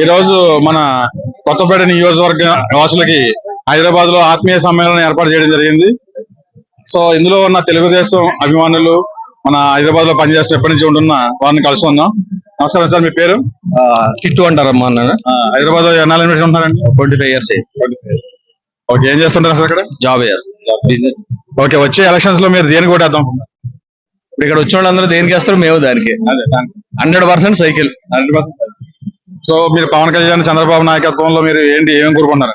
ఈ రోజు మన కొత్తపేట నియోజకవర్గ వాసులకి హైదరాబాద్లో ఆత్మీయ సమ్మేళనం ఏర్పాటు చేయడం జరిగింది. సో ఇందులో ఉన్న తెలుగుదేశం అభిమానులు మన హైదరాబాద్లో పనిచేస్తూ ఎప్పటి నుంచి ఉంటున్న వారిని కలుసుకుందాం. నమస్కారం సార్ మీ పేరు? కిట్టు అంటారమ్మా అన్న హైదరాబాద్లో ఎన్నాళ్ళు ఇన్వెస్ట్ ఉంటున్నారండి? ట్వంటీ ఫైవ్ ఇయర్స్ ఓకే ఏం చేస్తుంటారు సార్ ఇక్కడ? జాబ్ చేస్తాం బిజినెస్ ఓకే వచ్చే ఎలక్షన్స్లో మీరు దేనికి కొట్టేద్దాం ఇప్పుడు ఇక్కడ వచ్చిన వాళ్ళందరూ దేనికి వేస్తారు? మేము దానికి. Hundred percent cycle. సో మీరు పవన్ కళ్యాణ్ చంద్రబాబు నాయకత్వంలో మీరు ఏంటి ఏమేమి కోరుకుంటున్నారు?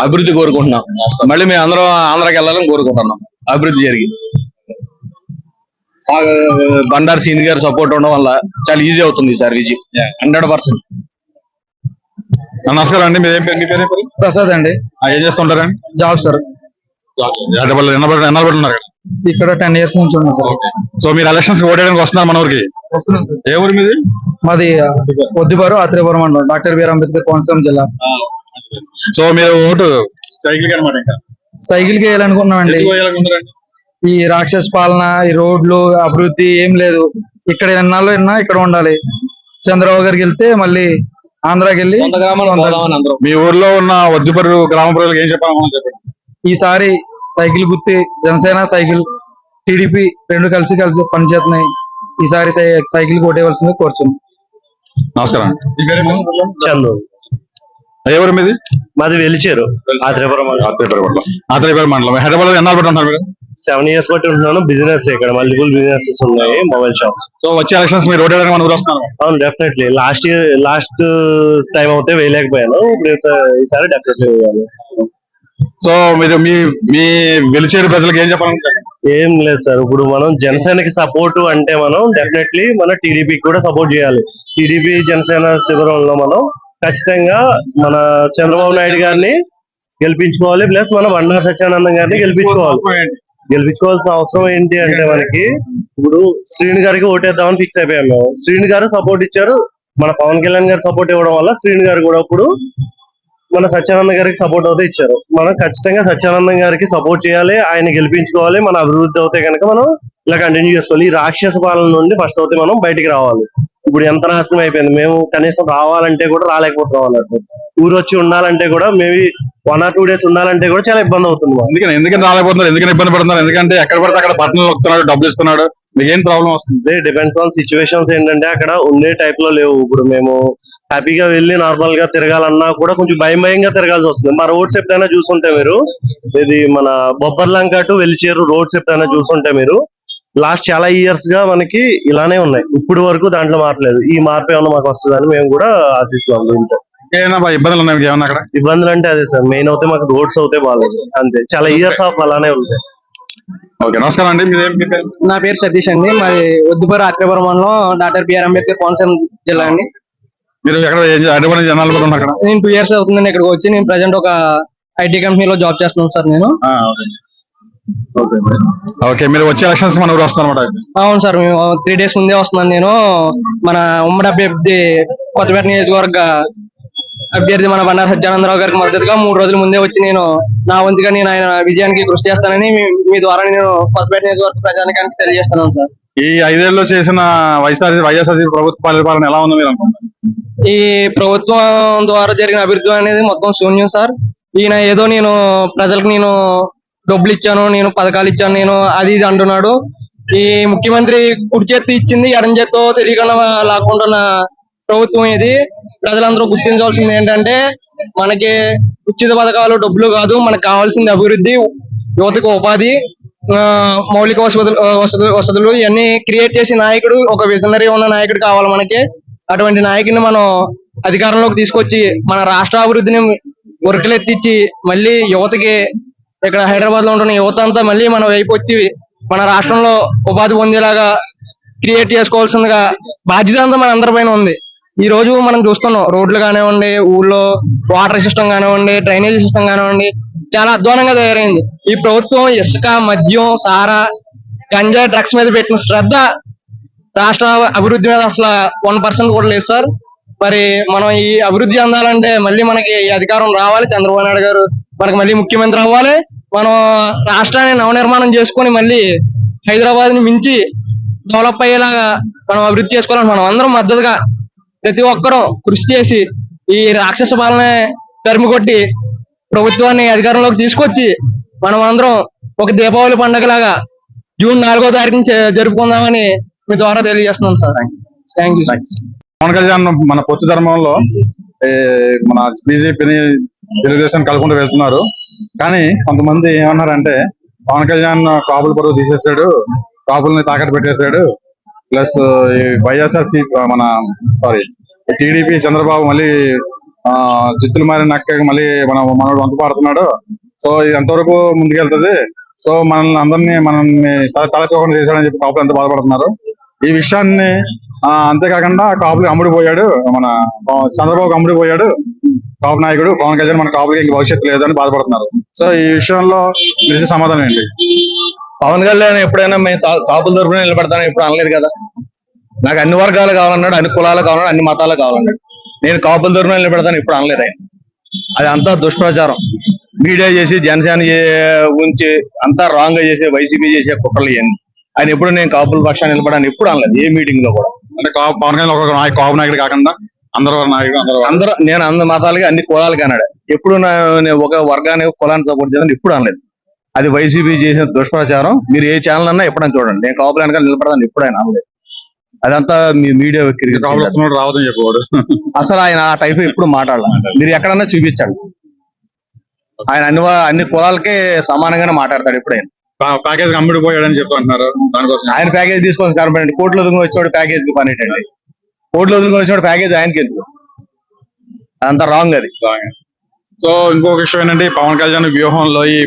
అభివృద్ధి కోరుకుంటున్నాం. మళ్ళీ మేము అందరం ఆంధ్రాకి వెళ్ళాలని కోరుకుంటున్నాం. అభివృద్ధి జరిగి. బండారు సీని గారి సపోర్ట్ ఉండడం వల్ల చాలా ఈజీ అవుతుంది సార్ విజయ్. Hundred percent. నమస్కారం అండి. మీరు ఏం పేరు మీ? ప్రసాద్ అండి. ఆ, ఏం చేస్తుంటారండి జాబ్ సార్. ఎన్నబడి ఉన్నారు ఇక్కడ ఇక్కడ టెన్ ఇయర్స్ నుంచి ఉన్నా సార్. సో మీరు ఎలక్షన్స్ ఓడేయడానికి వస్తున్నారు మన ఊరికి? ఊరు మీది? మాది ఒద్దిబారు ఆత్రేయపురం మండలం డాక్టర్ బిఆర్ అంబేద్కర్ కోనసీమ జిల్లా. సో మీరు ఓటు సైకిల్ అనమాట ఇంకా? సైకిల్కి వేయాలనుకున్నామండి? ఈ రాక్షస పాలన ఈ రోడ్లు అభివృద్ధి ఏం లేదు. ఇక్కడ ఎన్నాళ్ళు విన్నా ఇక్కడ ఉండాలి. చంద్రబాబు గారికి వెళ్తే మళ్ళీ ఆంధ్రాకి వెళ్ళి మీ ఊర్లో ఉన్న వద్దుపరు గ్రామ ప్రజలకు ఏం చెప్పండి. ఈసారి సైకిల్ గుర్తి జనసేన సైకిల్ టీడీపీ రెండు కలిసి కలిసి పనిచేస్తున్నాయి. ఈసారి సై- సైకిల్ కొట్టేయవలసింది కోరుచున్నాం నమస్కారం? చందు. ఊరు మీది? మాది వెలిచారు ఆత్రేపురం మండలం. మండలం. హైదరాబాద్ ఎన్నాళ్ళు ఉంటున్నారు మీరు? సెవెన్ ఇయర్స్ బట్టి ఉంటున్నాను. బిజినెస్ ఇక్కడ మల్టిపుల్ బిజినెసెస్ ఉన్నాయి మొబైల్ షాప్స్. సో వచ్చే ఎలక్షన్స్ మీరు ఓడేయడానికి మన ఊరు వస్తున్నారు? అవును definitely last year last time అయితే వేయలేకపోయాను. ఇప్పుడు ఈసారి డెఫినెట్లీ వేయాలి. సో మీరు మీ మీ వెలిచేరు ప్రజలకు ఏం చెప్పాలనుకుంటారు ఏం లేదు సార్ ఇప్పుడు మనం జనసేనకి సపోర్ట్ అంటే మనం డెఫినెట్లీ మన టీడీపీకి కూడా సపోర్ట్ చేయాలి. టీడీపీ జనసేన శిబిరంలో మనం ఖచ్చితంగా మన చంద్రబాబు నాయుడు గారిని గెలిపించుకోవాలి ప్లస్ మన బండారు సత్యానందం గారిని గెలిపించుకోవాలి. గెలిపించుకోవాల్సిన అవసరం ఏంటి అంటే మనకి ఇప్పుడు శ్రీని గారికి ఓటేద్దామని ఫిక్స్ అయిపోయాం మేము. శ్రీని గారు సపోర్ట్ ఇచ్చారు మన పవన్ కళ్యాణ్ గారు సపోర్ట్ ఇవ్వడం వల్ల శ్రీని గారు కూడా ఇప్పుడు మన సత్యానంద గారికి సపోర్ట్ అయితే ఇచ్చారు. మనం ఖచ్చితంగా సత్యానందం గారికి సపోర్ట్ చేయాలి ఆయన గెలిపించుకోవాలి మన అభివృద్ధి అవుతే కనుక మనం ఇలా కంటిన్యూ చేసుకోవాలి. ఈ రాక్షస పాలన నుండి ఫస్ట్ అవుతే మనం బయటికి రావాలి. ఇప్పుడు ఎంత నాశనం అయిపోయింది? మేము కనీసం రావాలంటే కూడా రాలేకపోతున్నాం అన్నట్టు. ఊరు వచ్చి ఉండాలంటే కూడా maybe one or two days ఉండాలంటే కూడా చాలా ఇబ్బంది అవుతుంది మాకు. ఎందుకని? ఎందుకని రాలేకపోతున్నారు? ఎందుకని ఇబ్బంది పడుతున్నారు? ఎందుకంటే ఎక్కడ పడితే అక్కడ పట్టణంలో వస్తున్నాడు డబ్బులు ఇస్తున్నాడు. మీకు ఏం ప్రాబ్లం వస్తుంది డిపెండ్స్ ఆన్ సిచ్యువేషన్స్ ఏంటంటే అక్కడ ఉండే టైప్లో లేవు. ఇప్పుడు మేము హ్యాపీగా వెళ్ళి నార్మల్గా తిరగాలన్నా కూడా కొంచెం భయం భయంగా తిరగాల్సి వస్తుంది. మా రోడ్స్ ఎప్పుడైనా చూసుంటే మీరు ఇది మన బొబ్బర్లంక టు వెలిచేరు రోడ్స్ ఎప్పుడైనా చూసుంటే మీరు లాస్ట్ చాలా ఇయర్స్గా మనకి ఇలానే ఉన్నాయి. ఇప్పుడు వరకు దాంట్లో మారలేదు ఈ మార్పు ఏమన్నా మాకు వస్తుందని మేము కూడా ఆశిస్తున్నాం దీంతో. ఏమైనా ఇబ్బందులు ఉన్నాయి అక్కడ? ఇబ్బందులు అంటే అదే సార్. మెయిన్ అయితే మాకు రోడ్స్ అవుతే బాగాలేదు అంతే. చాలా ఇయర్స్ ఆఫ్ అలానే ఉంటాయి ఓకే నమస్కారం అండి. మీరేం మీ పేరు? నా పేరు సతీష్ అండి. మాది ఒద్దుబారు ఆత్రేయపురం మండలం డాక్టర్ బిఆర్ అంబేద్కర్ కోనసీమ జిల్లా అండి. మీరు ఎక్కడ ఉన్నారు అక్కడ? నేను టూ ఇయర్స్ అవుతుందండి ఇక్కడికి వచ్చి. నేను ప్రజెంట్ ఒక ఐటీ కంపెనీలో జాబ్ చేస్తున్నాను సార్ నేను. ఓకే. మీరు. వచ్చే ఎలక్షన్స్ మన ఊరు అవును సార్ మేము త్రీ డేస్ ముందే వస్తున్నాను నేను. మన ఉమ్మడి అభ్యర్థి కొత్తపేట నియోజకవర్గ అభ్యర్థి మన బండారు సత్యానందరావు గారికి మద్దతుగా మూడు రోజుల ముందే వచ్చి నేను నా వంతుగా నేను ఆయన విజయానికి కృషి చేస్తానని మీ- ద్వారా నేను కొత్తపేట నియోజకవర్గ ప్రజానికానికి తెలియజేస్తున్నాను సార్. ఈ ఐదేళ్ళలో చేసిన వైఎస్ఆర్ వైఎస్ఆర్ ప్రభుత్వ పరిపాలన ఎలా ఉందో మీరు అనుకుంటారు ఈ ప్రభుత్వం ద్వారా జరిగిన అభివృద్ధి అనేది మొత్తం శూన్యం సార్. ఈయన ఏదో నేను ప్రజలకు నేను డబ్బులు ఇచ్చాను నేను పథకాలు ఇచ్చాను నేను అది ఇది అంటున్నాడు. ఈ ముఖ్యమంత్రి కుడి చేతి ఇచ్చింది ఎడం చేత్తో తెలియకుండా లాక్కుంటున్న ప్రభుత్వం ఇది ప్రజలందరూ గుర్తించవలసింది ఏంటంటే మనకి ఉచిత పథకాలు డబ్బులు కాదు మనకు కావాల్సింది అభివృద్ధి యువతకు ఉపాధి మౌలిక వసతులు వసతులు వసతులు ఇవన్నీ క్రియేట్ చేసే నాయకుడు ఒక విజనరీ ఉన్న నాయకుడు కావాలి మనకి. అటువంటి నాయకుడిని మనం అధికారంలోకి తీసుకొచ్చి మన రాష్ట్ర అభివృద్ధిని ఉరకలెత్తిచ్చి మళ్ళీ యువతకి ఇక్కడ హైదరాబాద్లో ఉంటున్న యువత అంతా మళ్ళీ మన వైపు వచ్చి మన రాష్ట్రంలో ఉపాధి పొందేలాగా క్రియేట్ చేసుకోవాల్సిందిగా బాధ్యత అంతా మన అందరిపైన ఉంది. ఈ రోజు మనం చూస్తున్నాం రోడ్లు కానివ్వండి ఊళ్ళో వాటర్ సిస్టమ్ కానివ్వండి డ్రైనేజ్ సిస్టమ్ కానివ్వండి చాలా అధ్వానంగా తయారైంది. ఈ ప్రభుత్వం ఇసుక మద్యం సారా గంజా డ్రగ్స్ మీద పెట్టిన శ్రద్ధ రాష్ట్ర అభివృద్ధి మీద అసలు వన్ పర్సెంట్ కూడా లేదు సార్. మరి మనం ఈ అభివృద్ధి అందాలంటే మళ్ళీ మనకి ఈ అధికారం రావాలి. చంద్రబాబు నాయుడు గారు మనకి మళ్ళీ ముఖ్యమంత్రి అవ్వాలి. మనం రాష్ట్రాన్ని నవనిర్మాణం చేసుకొని మళ్ళీ హైదరాబాద్ని మించి డెవలప్ అయ్యేలాగా మనం అభివృద్ధి చేసుకోవాలని మనం అందరం మద్దతుగా ప్రతి ఒక్కరూ కృషి చేసి ఈ రాక్షస పాలన తరిమి కొట్టి ప్రభుత్వాన్ని అధికారంలోకి తీసుకొచ్చి మనం అందరం ఒక దీపావళి పండుగలాగా జూన్ నాలుగో తారీఖు జ- జరుపుకుందామని మీ ద్వారా తెలియజేస్తున్నాం sir. Thank you Pawan Kalyan మన పొత్తు ధర్మంలో మన బీజేపీని తెలుగుదేశం కలుపుకుంటూ వెళ్తున్నారు. కానీ కొంతమంది ఏమన్నారంటే పవన్ కళ్యాణ్ కాపుల పరువు తీసేసాడు కాపుల్ని తాకట్టు పెట్టేశాడు ప్లస్ ఈ వైఎస్ఆర్ మన సారీ టీడీపీ చంద్రబాబు మళ్ళీ ఆ చిత్తులు మారిన నక్క మళ్ళీ మన మనోడు వంత పాడుతున్నాడు. సో ఇది ఎంతవరకు ముందుకెళ్తది? సో మనల్ని అందరినీ మనల్ని తల తలచోకుండా చేశాడని చెప్పి కాపులు ఎంత బాధపడుతున్నారు. ఈ విషయాన్ని అంతేకాకుండా కాపులు అమ్ముడిపోయాడు మన చంద్రబాబు అమ్ముడిపోయాడు కాపు నాయకుడు పవన్ కళ్యాణ్ మన కాపులకి ఇంక భవిష్యత్తు లేదని బాధపడుతున్నారు. సో ఈ విషయంలో నిజ సమాధానం ఏంటి? పవన్ కళ్యాణ్ ఎప్పుడైనా మేము కాపుల తరఫున నిలబడతాను ఎప్పుడు అనలేదు కదా? నాకు అన్ని వర్గాలు కావాలన్నాడు అన్ని కులాలు కావాలన్నాడు అన్ని మతాలు కావాలన్నాడు. నేను కాపుల తరపున నిలబడతాను ఎప్పుడు అనలేదు. ఆయన అది అంతా దుష్ప్రచారం. మీడియా చేసి జనసేన ఉంచి అంతా రాంగ్గా చేసే వైసీపీ చేసే కుట్రలు ఇవన్నీ. ఆయన ఎప్పుడు నేను కాపుల పక్షాన్ని నిలబడాను ఎప్పుడు అనలేదు ఏ మీటింగ్లో కూడా. అంటే కాపు పవన్ కళ్యాణ్ ఒక కాపు నాయకుడు కాకుండా అందరూ నాయకుడు అందరూ అందరూ నేను అన్ని మతాలకి అన్ని కులాలకి అన్నాడు. ఎప్పుడు ఒక వర్గాన్ని వర్గాన్ని సపోర్ట్ చేస్తాను ఎప్పుడు అనలేదు. అది వైసీపీ చేసిన దుష్ప్రచారం. మీరు ఏ ఛానల్ అన్నా ఎప్పుడైనా చూడండి. నేను కాపుల వెనకాల నిలబడతాను ఎప్పుడు ఆయన అనలేదు. అదంతా మీ మీడియా రావద్దని చెప్పేవాడు. అసలు ఆయన ఆ టైప్ ఎప్పుడు మాట్లాడాలి. మీరు ఎక్కడన్నా చూపించండి. ఆయన అన్ని అన్ని కులాలకే సమానంగానే మాట్లాడతాడు ఎప్పుడైనా ప్యాకేజ్ అమ్ముడిపోయాడని చెప్పి అంటున్నారు. దానికోసం. ఆయన ప్యాకేజ్ తీసుకొని కనపడండి కోట్లు వదులుకొని వచ్చేవాడు ప్యాకేజ్కి పని ఏంటండి కోట్లు వదులుకొని వచ్చేవాడు ప్యాకేజ్ ఆయనకి ఎందుకు? అదంతా రాంగ్ అది. సో ఇంకొక విషయం ఏంటంటే పవన్ కళ్యాణ్ వ్యూహంలో ఈ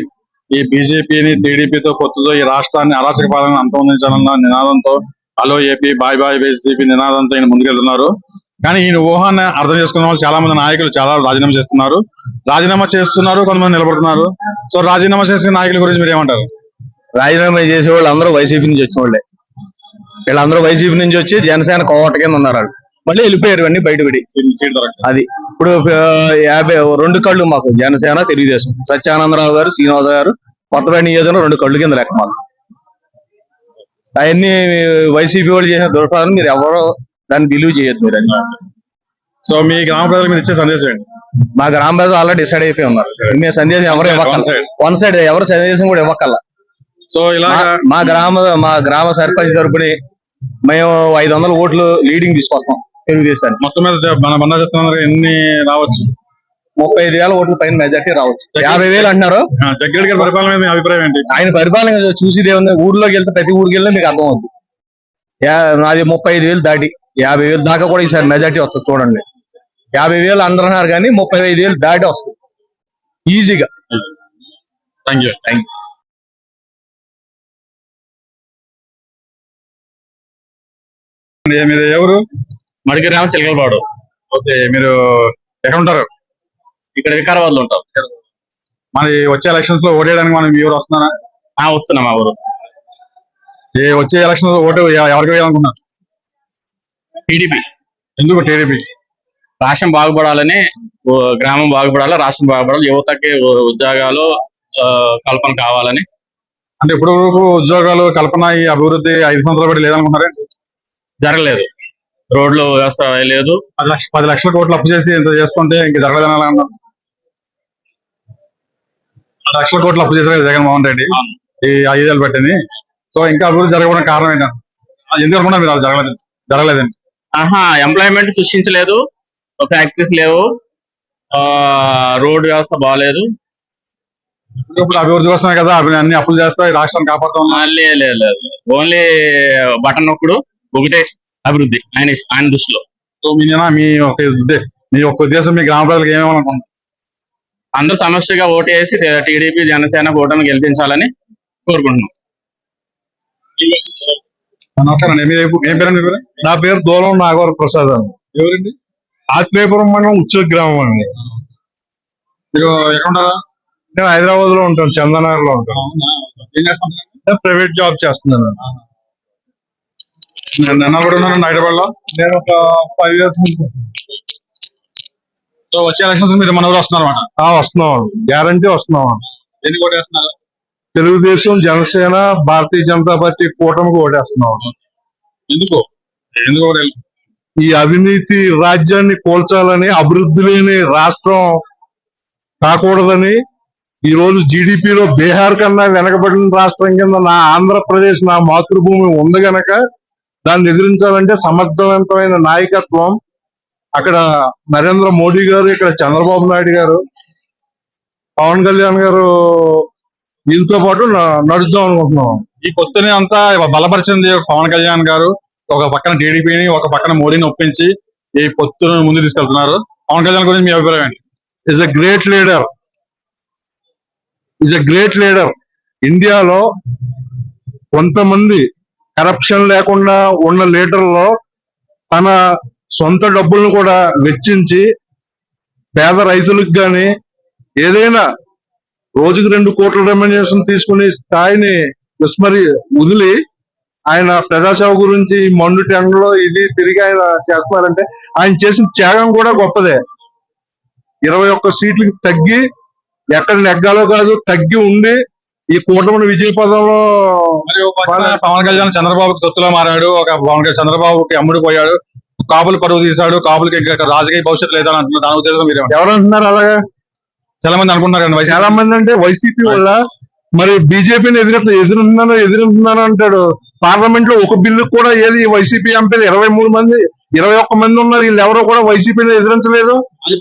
ఈ బీజేపీని టీడీపీతో పొత్తుతో ఈ రాష్ట్రాన్ని అరాచక పాలన అంతమొందించాలన్న నినాదంతో hello AP bye bye BJP నినాదంతో ఈయన ముందుకెళ్తున్నారు. కానీ ఈయన ఊహాన్ని అర్థం చేసుకున్న వాళ్ళు చాలా మంది నాయకులు చాలా రాజీనామా చేస్తున్నారు. రాజీనామా చేస్తున్నారు కొంతమంది నిలబడుతున్నారు. సో రాజీనామా చేసిన నాయకుల గురించి మీరు ఏమంటారు? రాజీనామా చేసే వాళ్ళు అందరూ వైసీపీ నుంచి వచ్చిన వాళ్ళే. వీళ్ళందరూ వైసీపీ నుంచి వచ్చి జనసేన కోవట కింద ఉన్నారు వాళ్ళు. మళ్ళీ వెళ్ళిపోయారు అన్ని బయటపడి. అది ఇప్పుడు యాభై రెండు కళ్ళు మాకు జనసేన తెలుగుదేశం. సత్యానందరావు గారు శ్రీనివాస గారు కొత్తపేట నియోజకవర్గం రెండు కళ్ళు కింద లెక్క మాకు. అవన్నీ వైసీపీ వాళ్ళు చేసిన దుర్ప్రచారం మీరు ఎవరో దాన్ని బిలీవ్ చేయొద్దు మీరు. అది సో మీ గ్రామ ప్రజలకు మీరు ఇచ్చే సందేశం ఏంటి? మా గ్రామ ప్రజలు ఆల్రెడీ డిసైడ్ అయిపోయి ఉన్నారు. మేము సందేశం ఎవరు side. వన్ సైడ్ ఎవరు సందేశం కూడా ఇవ్వకల్లా సో ఇలా మా- మా గ్రామ మా గ్రామ సర్పంచ్ తరపుని మేము ఐదు వందల ఓట్లు లీడింగ్ తీసుకొస్తాం. తెలుగుదేశాన్ని మొత్తం మీద మన బండా చెప్తున్నారు ఎన్ని రావచ్చు? ముప్పై ఐదు వేల ఓట్ల పైన మెజార్టీ రావచ్చు. యాభై వేలు అంటున్నారు. ఆ, జగ్గిరెడ్డి గారి పరిపాలన మీద అభిప్రాయం ఏంటి? ఆయన పరిపాలన చూసి ఉంది ఊర్లోకి వెళ్తే ప్రతి ఊరికి వెళ్ళినా మీకు అర్థం అవుతుంది యా- నాది ముప్పై ఐదు వేలు దాటి యాభై వేలు దాకా కూడా ఈసారి మెజార్టీ వస్తుంది చూడండి. యాభై వేలు అందరు అన్నారు కానీ ముప్పై ఐదు వేలు దాటి వస్తుంది. ఈజీగా థ్యాంక్ యూ థ్యాంక్ మీరు ఎవరు? మడిగిరామ చిలకలపాడు. ఓకే మీరు ఎక్కడ ఉంటారు? ఇక్కడ వికారాబాద్లో ఉంటాం. మరి వచ్చే ఎలక్షన్స్లో ఓటేయడానికి మనం ఎవరు వస్తున్నారా? ఆ వస్తున్నాం మా ఊరు ఏ వచ్చే ఎలక్షన్స్లో ఓటు ఎవరికి వేయాలనుకున్నారు టీడీపీ. ఎందుకు టీడీపీ? రాష్ట్రం బాగుపడాలని ఓ గ్రామం బాగుపడాలి రాష్ట్రం బాగుపడాలి యువతకి ఉద్యోగాలు ఆ, కల్పన కావాలని. అంటే ఇప్పుడు వరకు ఉద్యోగాలు కల్పన ఈ అభివృద్ధి ఐదు సంవత్సరాలు బట్టి లేదనుకున్నారే జరగలేదు. రోడ్లు వ్యవస్థ లేదు. పది లక్ష పది లక్షల కోట్లు అప్పు చేసి ఇంత చేస్తుంటే ఇంక జరగలేదని ఎలా అన్నారు లక్షల కోట్లు అప్పు చేశారు కదా జగన్మోహన్ రెడ్డి. ఈ ఐదేళ్ళు పెట్టింది. సో ఇంకా అభివృద్ధి జరగడం కారణం ఏంటంటే ఎందుకు మీరు జరగలేదు జరగలేదండి. ఆహా ఎంప్లాయ్మెంట్ సృష్టించలేదు ఫ్యాక్టరీస్ లేవు ఆ రోడ్ వ్యవస్థ బాగాలేదు ఇప్పుడు అభివృద్ధి కోసమే కదా అన్ని అప్పులు చేస్తా ఈ రాష్ట్రాన్ని కాపాడుతాం లేదు ఓన్లీ బటన్ నొక్కుడు ఒకటే అభివృద్ధి ఆయన ఆయన దృష్టిలో. సో మీ మీ ఒక మీ యొక్క ఉద్దేశం మీ గ్రామ ప్రజలకు ఏమేమనుకుంటున్నారు? అందరూ సమస్యగా ఓటు వేసి టీడీపీ జనసేన కూటమి గెలిపించాలని కోరుకుంటున్నాం. నమస్కారం పేరు నా పేరు దూరం నాగవర ప్రసాద్ అండి. ఎవరండి? ఆత్రేయపురం మండలం ఉచ్చల గ్రామం అండి. మీరు ఎక్కడ ఉంటారా? నేను హైదరాబాద్లో ఉంటాను. చందనగర్లో ఉంటాను ప్రైవేట్ జాబ్ చేస్తున్నాను. నేను నిన్న కూడా ఉన్నాను హైదరాబాద్లో నేను ఒక ఫైవ్ ఇయర్స్ సో వచ్చే ఎలక్షన్స్ మీరు మన ఊరు వస్తున్నారు అనమాట వస్తున్నాం. గ్యారంటీ వస్తున్నాం. ఎన్ని ఓటేస్తున్నారు? తెలుగుదేశం జనసేన భారతీయ జనతా పార్టీ కూటమికి ఓటేస్తున్నాం. ఎందుకు? ఎందుకు ఓటేయాలి ఈ అవినీతి రాజ్యాన్ని కోల్చాలని అభివృద్ధి లేని రాష్ట్రం కాకూడదని ఈ రోజు జీడిపిలో బీహార్ కన్నా వెనకబడిన రాష్ట్రం కింద నా ఆంధ్రప్రదేశ్ నా మాతృభూమి ఉంది గనక దాన్ని ఎదిరించాలంటే సమర్థవంతమైన నాయకత్వం అక్కడ నరేంద్ర మోడీ గారు ఇక్కడ చంద్రబాబు నాయుడు గారు పవన్ కళ్యాణ్ గారు వీళ్ళతో పాటు నడుద్దాం అనుకుంటున్నాం. ఈ పొత్తుని అంతా బలపరిచింది పవన్ కళ్యాణ్ గారు. ఒక పక్కన టీడీపీని ఒక పక్కన మోడీని ఒప్పించి ఈ పొత్తును ముందు తీసుకెళ్తున్నారు. పవన్ కళ్యాణ్ గురించి మీ అభిప్రాయం ఏంటి? Is a great leader is a great leader ఇండియాలో కొంతమంది కరప్షన్ లేకుండా ఉన్న లీడర్లో తన సొంత డబ్బులను కూడా వెచ్చించి పేద రైతులకు కానీ ఏదైనా రోజుకి రెండు కోట్ల రెమ్యునేషన్ తీసుకునే స్థాయిని విస్మరి వదిలి ఆయన ప్రజాసేవ గురించి మండు టెండలో ఇది తిరిగి ఆయన చేస్తున్నారంటే ఆయన చేసిన త్యాగం కూడా గొప్పదే. ఇరవై ఒక్క సీట్లకు తగ్గి ఎక్కడ నెగ్గాలో కాదు తగ్గి ఉండి ఈ కూటమిని విజయ పదంలో ఒక పవన్ కళ్యాణ్ చంద్రబాబుకి దొత్తులో మారాడు ఒక పవన్ కళ్యాణ్ చంద్రబాబుకి అమ్ముడు పోయాడు. కాపులు పరువు తీశాడు కాపులకి ఇంకా రాజకీయ భవిష్యత్తు లేదని అంటున్నారు. దాని ఉద్దేశం మీరు ఎవరు అంటున్నారు అలాగా? చాలా మంది అనుకుంటున్నారు చాలా మంది అంటే వైసీపీ వల్ల మరి బీజేపీని ఎదురు ఎదురుతున్నాను ఎదురుతున్నాను అంటాడు. పార్లమెంట్లో ఒక బిల్లు కూడా ఏది? వైసీపీ ఎంపీలు ఇరవై మూడు మంది ఇరవై ఒక్క మంది ఉన్నారు. వీళ్ళు ఎవరో కూడా వైసీపీని ఎదిరించలేదు.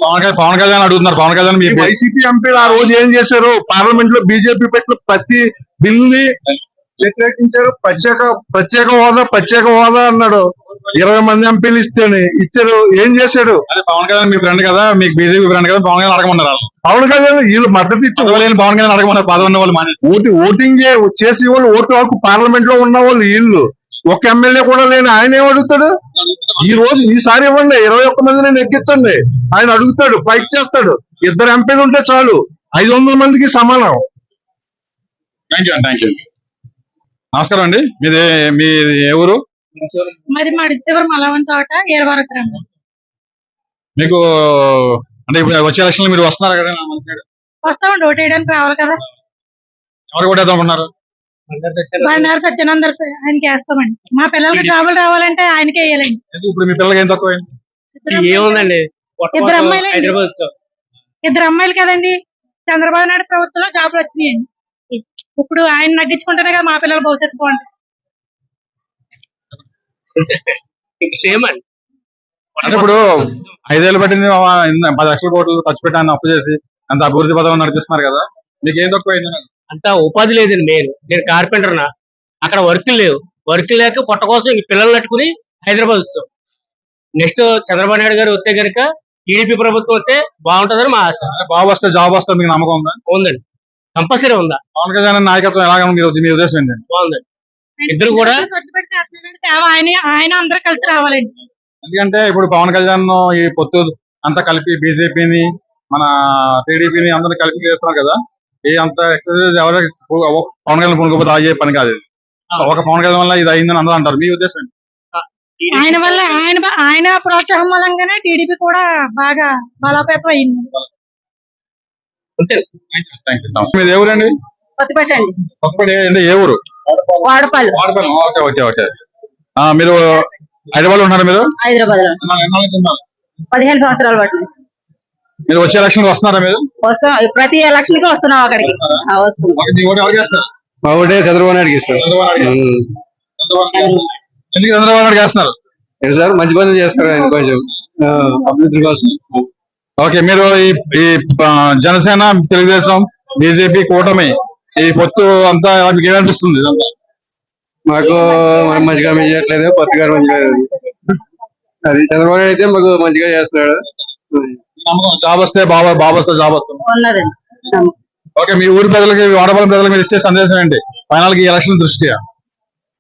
పవన్ కళ్యాణ్ పవన్ కళ్యాణ్ అడుగుతున్నారు. పవన్ కళ్యాణ్ వైసీపీ ఎంపీలు ఆ రోజు ఏం చేశారు? పార్లమెంట్లో బీజేపీ పెట్టిన ప్రతి బిల్లుని వ్యతిరేకించారు. ప్రత్యేక ప్రత్యేక హోదా ప్రత్యేక హోదా అన్నాడు. ఇరవై మంది ఎంపీలు ఇస్తేనే ఇచ్చారు. ఏం చేశాడు? అదే పవన్ కళ్యాణ్ మీ ఫ్రెండ్ కదా మీకు బీజేపీ ఫ్రెండ్ కదా పవన్ కళ్యాణ్ అడగమన్నారు. పవన్ కళ్యాణ్ వీళ్ళు మద్దతు ఇచ్చి పదవి లేని పవన్ కళ్యాణ్ అడగమన్నారు పదవి ఉన్న వాళ్ళు ఓటు ఓటింగ్ చేసే వాళ్ళు ఓటు హక్కు పార్లమెంట్లో ఉన్న వాళ్ళు వీళ్ళు. ఒక ఎమ్మెల్యే కూడా లేని ఆయన ఏం అడుగుతాడు? ఈ రోజు ఈసారి ఇవ్వండి ఇరవై ఒక్క మందిని ఎక్కించండి. ఆయన అడుగుతాడు ఫైట్ చేస్తాడు. ఇద్దరు ఎంపీలు ఉంటే చాలు. ఐదు వందల మందికి సమానం. థ్యాంక్ యూ థ్యాంక్ యూ నమస్కారం అండి. మీది మీ ఏ ఊరు? మాది మడిచివరం మలవన్ తోట ఏరవర గ్రామం మీకు అంటే ఇప్పుడు వచ్చే ఎలక్షన్ మీరు వస్తున్నారు కదా. వస్తామండి ఓటు వేయడానికి రావాలి కదా. ఎవరు కూడా అనుకున్నారు బండారు సత్యనందర్ సార్ ఆయనకి వేస్తామండి. మా పిల్లలకి జాబులు రావాలంటే ఆయనకే వేయాలండి. ఇప్పుడు మీ పిల్లలకి ఏం తక్కువ ఇద్దరు అమ్మాయిలు- ఏముందండి? ఇద్దరు అమ్మాయిలు ఇద్దరు అమ్మాయిలు కదండి. చంద్రబాబు నాయుడు ప్రభుత్వంలో జాబులు వచ్చినాయండి. ఇప్పుడు ఆయన నగ్గించుకుంటేనే కదా మా పిల్లల భవిష్యత్తు బాగుంటుంది. సేమ్ అండి. అంటే ఇప్పుడు ఐదేళ్ళు పట్టింది పది లక్షల కోట్లు ఖర్చు పెట్టాను అప్పు చేసి అంత అభివృద్ధి పదవి నడిపిస్తున్నారు కదా. మీకు ఏం తక్కువ అంత ఉపాధి లేదండి నేను నేను కార్పెంటర్ నా. అక్కడ వర్క్ లేవు. వర్క్ లేక పొట్ట కోసం ఈ పిల్లలు నట్టుకుని హైదరాబాద్ వస్తాం నెక్స్ట్ చంద్రబాబు నాయుడు గారు వస్తే గనుక టీడీపీ ప్రభుత్వం వస్తే బాగుంటుందని మా ఆశ. బాబు వస్తే జాబ్ వస్తే మీకు నమ్మకం ఉందా? ఉందండి. కంపల్సరీ ఉందా? పవన్ కళ్యాణ్ నాయకత్వం ఎలాగ మీరు మీ ఉద్దేశం ఏంటండి బాగుందండి ఇద్దరు కూడా- ఆయన ఆయన అందరూ కలిసి రావాలండి. ఎందుకంటే ఇప్పుడు పవన్ కళ్యాణ్ ఈ పొత్తు అంతా కలిపి బీజేపీని మన టీడీపీని అందరిని కలిపి చేస్తున్నారు కదా ఈ అంత ఎక్సర్సైజ్ ఎవరు పవన్ కళ్యాణ్ కొనుక్కోపోతే అయ్యే పని కాదు ఇది. ఒక పవన్ కళ్యాణ్ వల్ల ఇది అయిందని అందరూ అంటారు. మీ ఉద్దేశం? ఆయన వల్ల ఆయన ఆయన ప్రోత్సాహం మూలంగానే టీడీపీ కూడా బాగా బలోపేతం అయింది. మీది ఏ ఊరండి? కొత్తపేటండి కొత్తపేట అంటే ఏ ఊరు? వాడపాలు వాడపల్లి. Okay okay okay. ఆ, మీరు హైదరాబాద్లో ఉన్నారు మీరు? హైదరాబాద్లో? పదిహేను సంవత్సరాలు పట్టింది. మీరు వచ్చే ఎలక్షన్ వస్తున్నారా మీరు? వస్తాం. ప్రతి ఎలక్షన్కి వస్తున్నాం అక్కడికి. వస్తున్నాం. మీ ఓటు చంద్రబాబు నాయుడుకి ఇస్తారు చంద్రబాబు నాయుడు గారు. చంద్రబాబు నాయుడు గారు. ఎందుకు చంద్రబాబు నాయుడు సార్? మంచి పనులు చేస్తారు ఆయన కొంచెం. అభివృద్ధి కోసం. ఓకే మీరు ఈ జనసేన తెలుగుదేశం బీజేపీ కూటమి ఈ పొత్తు అంతా మీకు ఏమనిపిస్తుంది? మాకు మనం మంచిగా చేయట్లేదు కొత్తగా మంచిగా అది చంద్రబాబు నాయుడు అయితే మాకు మంచిగా చేస్తున్నాడు. జాబ్ వస్తే బాబా బాబు వస్తే జాబ్ వస్తుంది. ఓకే మీ ఊరి ప్రజలకి వాడపల్లి ప్రజలకు మీరు ఇచ్చే సందేశం ఏంటి? ఫైనల్కి ఎలక్షన్ దృష్ట్యా?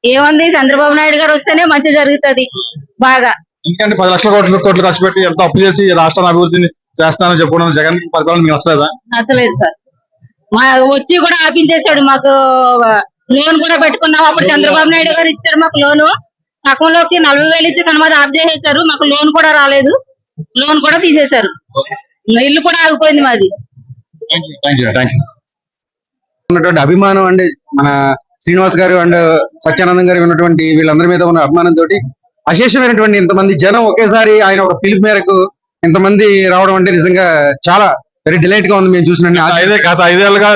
ఏముంది చంద్రబాబు నాయుడు గారు వస్తేనే మంచి జరుగుతుంది బాగా. ఎందుకంటే పది లక్షల కోట్లు కోట్లు ఖర్చు పెట్టి ఎంతో అప్పు చేసి ఈ రాష్ట్రాన్ని అభివృద్ధిని చేస్తానని చెప్పుకున్నాను. జగన్ పరిపాలన మీకు నచ్చలేదా? నచ్చలేదు సార్. మా వచ్చి కూడా ఆపించేశాడు. మాకు లోన్ కూడా పెట్టుకున్నాం అప్పుడు చంద్రబాబు నాయుడు గారు ఇచ్చారు మాకు లోను. సగంలోకి నలభై వేలు ఇచ్చి కనుమ ఆఫ్ చేసేసారు మాకు లోన్ కూడా రాలేదు. లోన్ కూడా తీసేశారు. ఇల్లు కూడా ఆగిపోయింది మాది. ఉన్నటువంటి అభిమానం అండి మన శ్రీనివాస్ గారు అండ్ సత్యానందం గారు ఉన్నటువంటి వీళ్ళందరి మీద ఉన్న అభిమానంతో అశేషమైనటువంటి ఇంతమంది జనం ఒకేసారి ఆయన ఒక పిలుపు మేరకు ఇంతమంది రావడం అంటే నిజంగా చాలా వెరీ డిలైట్గా ఉంది. మేము చూసిన ఐదే గత ఐదేళ్ళుగా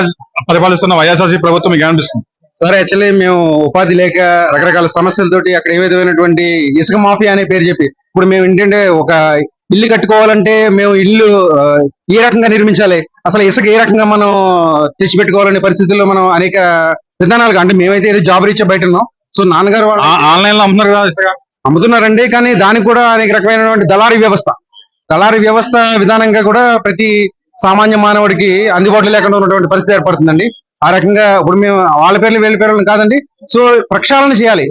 పరిపాలిస్తున్న వైఎస్ఆర్సీ ప్రభుత్వం మీకు అనిపిస్తుంది? సార్ యాక్చువల్లీ మేము ఉపాధి లేక రకరకాల సమస్యలతోటి అక్కడ ఏ విధమైనటువంటి ఇసుక మాఫియా అనే పేరు చెప్పి ఇప్పుడు మేము ఏంటంటే ఒక ఇల్లు కట్టుకోవాలంటే మేము ఇల్లు ఏ రకంగా నిర్మించాలి? అసలు ఇసుక ఏ రకంగా మనం తెచ్చిపెట్టుకోవాలనే పరిస్థితుల్లో మనం అనేక విధానాలుగా అంటే మేమైతే ఏదో జాబ్ రీచ్ బయట ఉన్నాం. సో నాన్నగారు ఆన్లైన్లో అమ్ముతున్నారు కదా ఇసుక? అమ్ముతున్నారండి కానీ దానికి కూడా అనేక రకమైనటువంటి దళారీ వ్యవస్థ. దళారీ వ్యవస్థ విధానంగా కూడా ప్రతి సామాన్య మానవుడికి అందుబాటులో లేకుండా ఉన్నటువంటి పరిస్థితి ఏర్పడుతుందండి. ఆ రకంగా ఇప్పుడు మేము వాళ్ళ పేర్లు వీళ్ళ పేర్లు కాదండి. సో ప్రక్షాళన చేయాలి.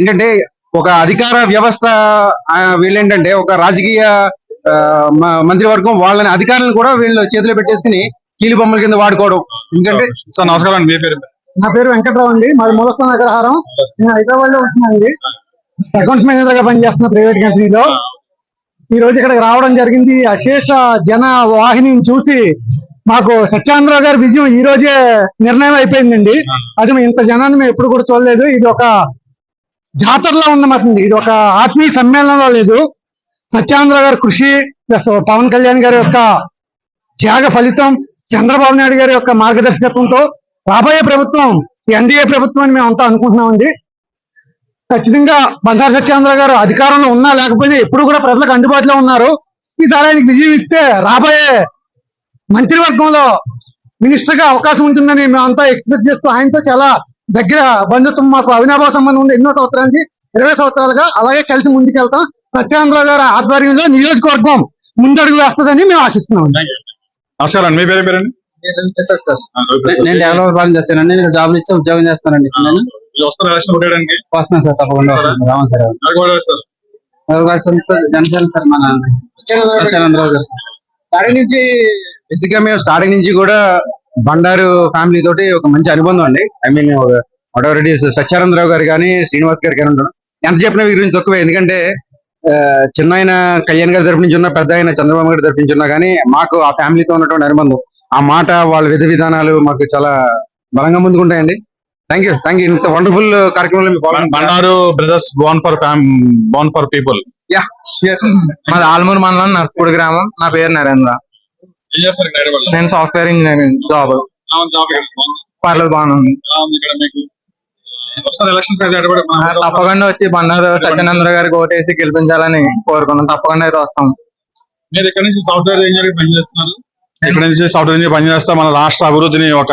ఏంటంటే ఒక అధికార వ్యవస్థ వీళ్ళేంటంటే ఒక రాజకీయ ఆ, మ- మంత్రివర్గం వాళ్ళని అధికారులను కూడా వీళ్ళు చేతిలో పెట్టేసుకుని కీలు బొమ్మల కింద వాడుకోవడం. ఎందుకంటే సార్ నమస్కారం అండి. మీ పేరు నా పేరు వెంకట్రావు అండి. మాది మూలస్థాన అగ్రహారం నేను హైదరాబాద్లో ఉంటున్నానండి అకౌంట్స్ మేనేజర్గా పనిచేస్తున్న ప్రైవేట్ కంపెనీలో. ఈ రోజు ఇక్కడికి రావడం జరిగింది. అశేష జన వాహినిని చూసి మాకు సత్యానందరావు గారి విజయం ఈ రోజే నిర్ణయం అయిపోయిందండి. అది మేము ఇంత జనాన్ని మేము ఎప్పుడు కూడా చూడలేదు. ఇది ఒక జాతరలో ఉందన్నమాట ఇది ఒక ఆత్మీయ సమ్మేళనంలో లేదు. సత్యాంధ్ర గారి కృషి ప్లస్ పవన్ కళ్యాణ్ గారి యొక్క త్యాగ ఫలితం చంద్రబాబు నాయుడు గారి యొక్క మార్గదర్శకత్వంతో రాబోయే ప్రభుత్వం ఎన్డీఏ ప్రభుత్వం అని మేము అంతా అనుకుంటున్నామండి. ఖచ్చితంగా బండారు సత్యేంద్ర గారు అధికారంలో ఉన్నా లేకపోయినా ఎప్పుడు కూడా ప్రజలకు అందుబాటులో ఉన్నారు. ఈసారి ఆయనకి విజయం ఇస్తే రాబోయే మంత్రివర్గంలో మినిస్టర్గా అవకాశం ఉంటుందని మేమంతా ఎక్స్పెక్ట్ చేస్తూ ఆయనతో చాలా దగ్గర బంధుత్వం మాకు అవినాభావ సంబంధం ఉంది. ఎన్నో సంవత్సరానికి ఇరవై సంవత్సరాలుగా అలాగే కలిసి ముందుకెళ్తాం. సత్యేంద్ర గారి ఆధ్వర్యంలో నియోజకవర్గం ముందడుగు వేస్తుందని మేము ఆశిస్తున్నాం. నమస్కారం మీ పేరు పేరండి? నేను డెవలపర్ పని చేస్తానండి. నేను జాబ్ ఇచ్చి ఉద్యోగం చేస్తానండి. నేను వస్తున్న ఎలక్షన్ ఓటేయడానికి వస్తున్నాను సార్ తప్పకుండా వస్తాను సార్. అవును సార్? ఎవరు సార్ జనసేన సార్ మన సత్యానందరావు గారు సార్. స్టార్టింగ్ నుంచి బేసిక్గా మేము స్టార్టింగ్ నుంచి కూడా బండారు ఫ్యామిలీ తోటి ఒక మంచి అనుబంధం అండి. I mean whatever it is Satyanandarao garu కానీ శ్రీనివాస్ గారు కానీ ఉంటారు. ఎంత చెప్పినా వీరి గురించి తక్కువే. ఎందుకంటే చిన్న ఆయన కళ్యాణ్ గారి తరపు నుంచి ఉన్న పెద్ద ఆయన చంద్రబాబు గారి తరపు నుంచి ఉన్నా కానీ మాకు ఆ ఫ్యామిలీతో ఉన్నటువంటి అనుబంధం ఆ మాట వాళ్ళ విధి విధానాలు మాకు చాలా బలంగా ముందుకుంటాయండి థ్యాంక్ యూ థ్యాంక్ యూ ఇంత వండర్ఫుల్ కార్యక్రమంలో Bandaru brothers born for born for people మాది ఆల్మూరు మండలం నర్సపూడి గ్రామం. నా పేరు నరేంద్ర? నేను సాఫ్ట్వేర్ ఇంజనీరింగ్ జాబ్ బాగుంది. పర్లేదు మన తప్పకుండా వచ్చి బండారు సత్యానందరావు గారికి ఓటేసి గెలిపించాలని కోరుకున్నాం తప్పకుండా అయితే వస్తాం. మీరు ఇక్కడ నుంచి సాఫ్ట్వేర్ ఇంజనీర్ పనిచేస్తున్నారు? ఇక్కడ నుంచి సాఫ్ట్వేర్ ఇంజనీర్ పనిచేస్తా మన రాష్ట్ర అభివృద్ధిని ఒక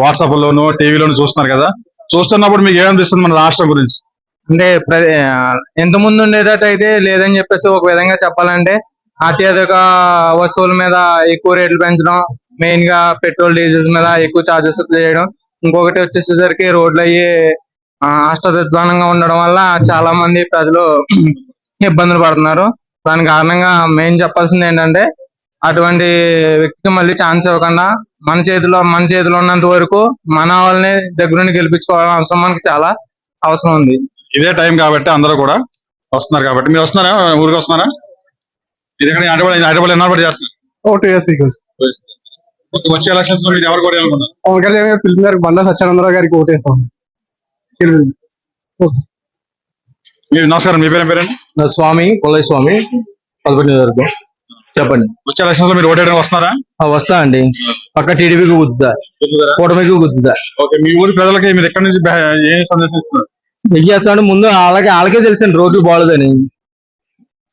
వాట్సాప్ లోను టీవీలోను చూస్తున్నారు కదా. చూస్తున్నప్పుడు మీకు ఏమనిపిస్తుంది మన రాష్ట్రం గురించి? అంటే ప్ర- ఎంత ముందు ఉండేటట్టు అయితే లేదని చెప్పేసి ఒక విధంగా చెప్పాలంటే అత్యధిక వస్తువుల మీద ఎక్కువ రేట్లు పెంచడం మెయిన్గా పెట్రోల్ డీజిల్స్ మీద ఎక్కువ చార్జెస్ చేయడం. ఇంకొకటి వచ్చేసేసరికి రోడ్లు అయ్యి ఆ, ఉండడం వల్ల చాలా మంది ప్రజలు ఇబ్బందులు పడుతున్నారు. దాని కారణంగా మెయిన్ చెప్పాల్సింది ఏంటంటే అటువంటి వ్యక్తికి మళ్ళీ ఛాన్స్ ఇవ్వకుండా మన చేతిలో మన చేతిలో ఉన్నంత వరకు మన వాళ్ళని దగ్గరుండి గెలిపించుకోవాలని అవసరం మనకి చాలా అవసరం ఉంది. ఇదే టైం కాబట్టి అందరూ కూడా వస్తున్నారు కాబట్టి. మీరు వస్తున్నారా? ఊరికి వస్తున్నారా? ఇది ఎక్కడ హైదరాబాద్ హైదరాబాద్ ఎన్నో చేస్తున్నారు? ఓటు వేసి ఓకే, వచ్చే ఎలక్షన్స్లో మీరు ఎవరు కూడా అనుకున్నారు పవన్ కళ్యాణ్ గారు పిలిచిన గారికి బండా సత్యానందరావు గారికి ఓటేస్తాం. మీరు నమస్కారం మీ పేరు పేరండి నా స్వామి కొలై స్వామి పదకొండు చెప్పండి. వచ్చే ఎలక్షన్స్లో మీరు ఓటేయడానికి వస్తున్నారా? ఆ, వస్తా అండి. పక్క టీడీపీకి గుద్దుతా. కూటమికి గుద్దుతా. ఓకే మీ ఊరి ప్రజలకి మీరు ఎక్కడి నుంచి బె- ఏం సందేశం ఇస్తున్నారు ఏం చేస్తామంటే ముందు వాళ్ళకి వాళ్ళకే తెలిసింది రోడ్లు బాగోలేదని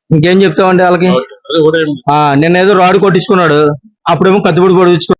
ఇంకేం చెప్తామంటే వాళ్ళకి? అదే ఓటేయండి ఆ నిన్న ఏదో రాడు కొట్టించుకున్నాడు. అప్పుడేమో కత్తిపొడి పొడిచుకున్నాడు